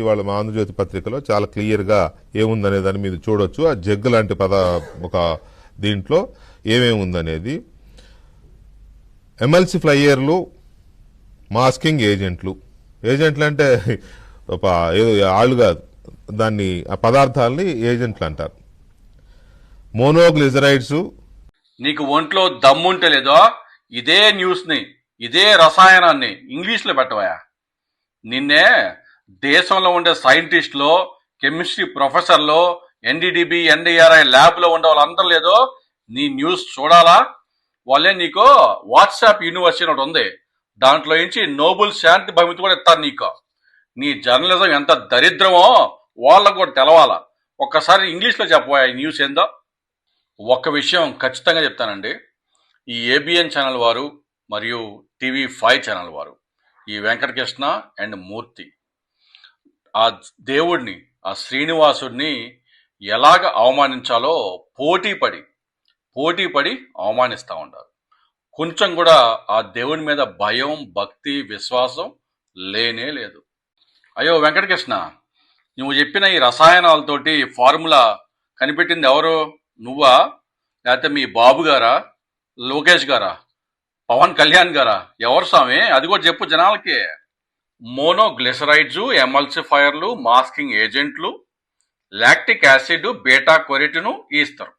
ఇవాళ మా ఆంధ్రజ్యోతి పత్రికలో చాలా క్లియర్గా ఏముందనే దాన్ని మీద చూడొచ్చు. ఆ జగ్ లాంటి పద ఒక దీంట్లో ఏమేమి ఉందనేది ఎమ్మెల్సీ ఫ్లైయర్లు మాస్కింగ్ ఏజెంట్లు. ఏజెంట్లు అంటే ఒక ఏదో ఆళ్ళు కాదు. దాన్ని ఆ పదార్థాలని ఏజెంట్లు అంటారు. మోనోగ్లిజరైడ్స్. నీకు ఒంట్లో దమ్ముంటే లేదో ఇదే న్యూస్ని ఇదే రసాయనాన్ని ఇంగ్లీష్లో పెట్టవా నిన్నే దేశంలో ఉండే సైంటిస్ట్లో కెమిస్ట్రీ ప్రొఫెసర్లో ఎన్డీడీబీ ఎన్డీఆర్ఐ ల్యాబ్లో ఉండే వాళ్ళందరూ లేదో నీ న్యూస్ చూడాలా? వాళ్ళే నీకు వాట్సాప్ యూనివర్సిటీ ఒకటి ఉంది. దాంట్లో నుంచి నోబుల్ శాంతి బహుమతి కూడా ఇస్తారు నీకు. నీ జర్నలిజం ఎంత దరిద్రమో వాళ్ళకు కూడా తెలవాలా? ఒక్కసారి ఇంగ్లీష్లో చెప్పబోయా ఈ న్యూస్ ఏందో. ఒక్క విషయం ఖచ్చితంగా చెప్తానండి. ఈ ఏబిఎన్ ఛానల్ వారు మరియు టీవీ ఫైవ్ ఛానల్ వారు ఈ వెంకటకృష్ణ అండ్ మూర్తి. ఆ దేవుడిని ఆ శ్రీనివాసుడిని ఎలాగ అవమానించాలో పోటీపడి పోటీపడి అవమానిస్తూ ఉంటారు కొంచెం కూడా ఆ దేవుని మీద భయం భక్తి విశ్వాసం లేనే లేదు. అయ్యో వెంకటకృష్ణ నువ్వు చెప్పిన ఈ రసాయనాలతోటి ఫార్ములా కనిపెట్టింది ఎవరు? నువ్వా? లేకపోతే మీ బాబు గారా? లోకేష్ గారా? పవన్ కళ్యాణ్ గారా? ఎవరు స్వామి? అది కూడా చెప్పు జనాలకి. మోనోగ్లిసరైడ్స్ ఎమల్సిఫైర్లు మాస్కింగ్ ఏజెంట్లు లాక్టిక్ యాసిడ్ బీటా కొరిటిను ఇస్తారు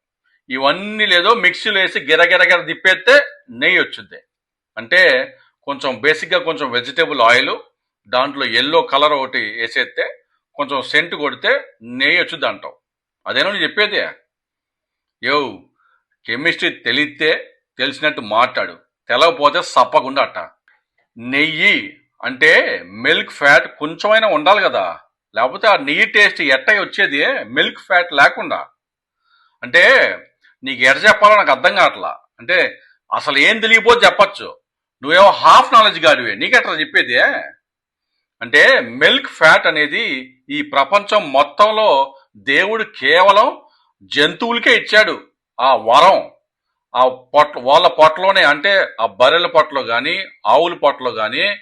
ఇవన్నీ లేదో మిక్సీలో వేసి గిరగిరగిర తిప్పేస్తే నెయ్యి వచ్చింది అంటే కొంచెం బేసిక్గా కొంచెం వెజిటేబుల్ ఆయిల్ దాంట్లో ఎల్లో కలర్ ఒకటి వేసేస్తే కొంచెం సెంట్ కొడితే నెయ్యి వచ్చింది అంటావు. అదేనో నువ్వు చెప్పేది? యో కెమిస్ట్రీ తెలిస్తే తెలిసినట్టు మాట్లాడు. తెలవకపోతే సప్పకుండా అట్ట. నెయ్యి అంటే మిల్క్ ఫ్యాట్ కొంచెమైనా ఉండాలి కదా. లేకపోతే ఆ నెయ్యి టేస్ట్ ఎట్టయి వచ్చేది మిల్క్ ఫ్యాట్ లేకుండా. అంటే నీకు ఎట చెప్పాలో నాకు అర్థం కావట్లా. అంటే అసలు ఏం తెలియపోతే చెప్పచ్చు. నువ్వేమో హాఫ్ నాలెడ్జ్ గాడివే. నీకెట్లా చెప్పేది? అంటే మిల్క్ ఫ్యాట్ అనేది ఈ ప్రపంచం మొత్తంలో దేవుడు కేవలం జంతువులకే ఇచ్చాడు. ఆ వరం. ఆ పొట్ల వాళ్ళ పొట్టలోనే అంటే ఆ బర్రెల పొట్టలో కానీ ఆవుల పొట్టలో కానీ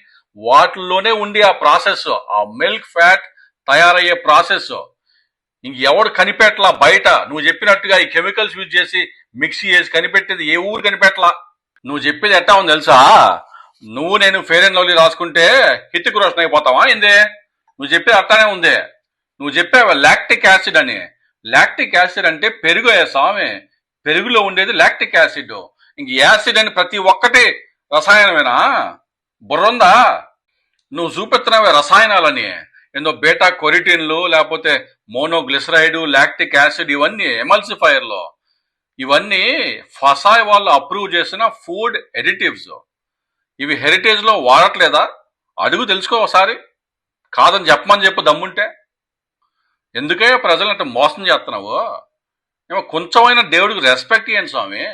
వాటిల్లోనే ఉండి ఆ ప్రాసెస్ ఆ మిల్క్ ఫ్యాట్ తయారయ్యే ప్రాసెస్. ఇంక ఎవడు కనిపెట్టలా బయట? నువ్వు చెప్పినట్టుగా ఈ కెమికల్స్ యూజ్ చేసి మిక్సీ చేసి కనిపెట్టేది ఏ ఊరు కనిపెట్టలా? నువ్వు చెప్పేది ఎట్టా ఉంది తెలుసా? నువ్వు నేను ఫేర్ అండ్ లవ్లీ రాసుకుంటే హిత్తికి రోషన్ అయిపోతావా ఏందే? నువ్వు చెప్పేది అట్టానే ఉంది. నువ్వు చెప్పావు లాక్టిక్ యాసిడ్ అని? లాక్టిక్ యాసిడ్ అంటే పెరుగు ఏ స్వామి. పెరుగులో ఉండేది లాక్టిక్ యాసిడ్. ఇంక యాసిడ్ అని ప్రతి ఒక్కటి రసాయనమేనా? బుర్రందా నువ్వు చూపెత్తున్నావే రసాయనాలని. ఏందో బేటా కొరిటిన్లు లేకపోతే మోనోగ్లిసరైడ్ లాక్టిక్ యాసిడ్ ఇవన్నీ ఎమల్సిఫైర్లో. ఇవన్నీ ఫసాయ్ వాళ్ళు అప్రూవ్ చేసిన ఫుడ్ ఎడిటివ్స్. ఇవి హెరిటేజ్లో వాడట్లేదా? అడుగు తెలుసుకో ఒకసారి. కాదని చెప్పమని చెప్పు దమ్ముంటే. ఎందుకే ప్రజలంటే మోసం చేస్తున్నావు ఏమో కొంచెమైనా దేవుడికి రెస్పెక్ట్ ఇవ్వండి స్వామి.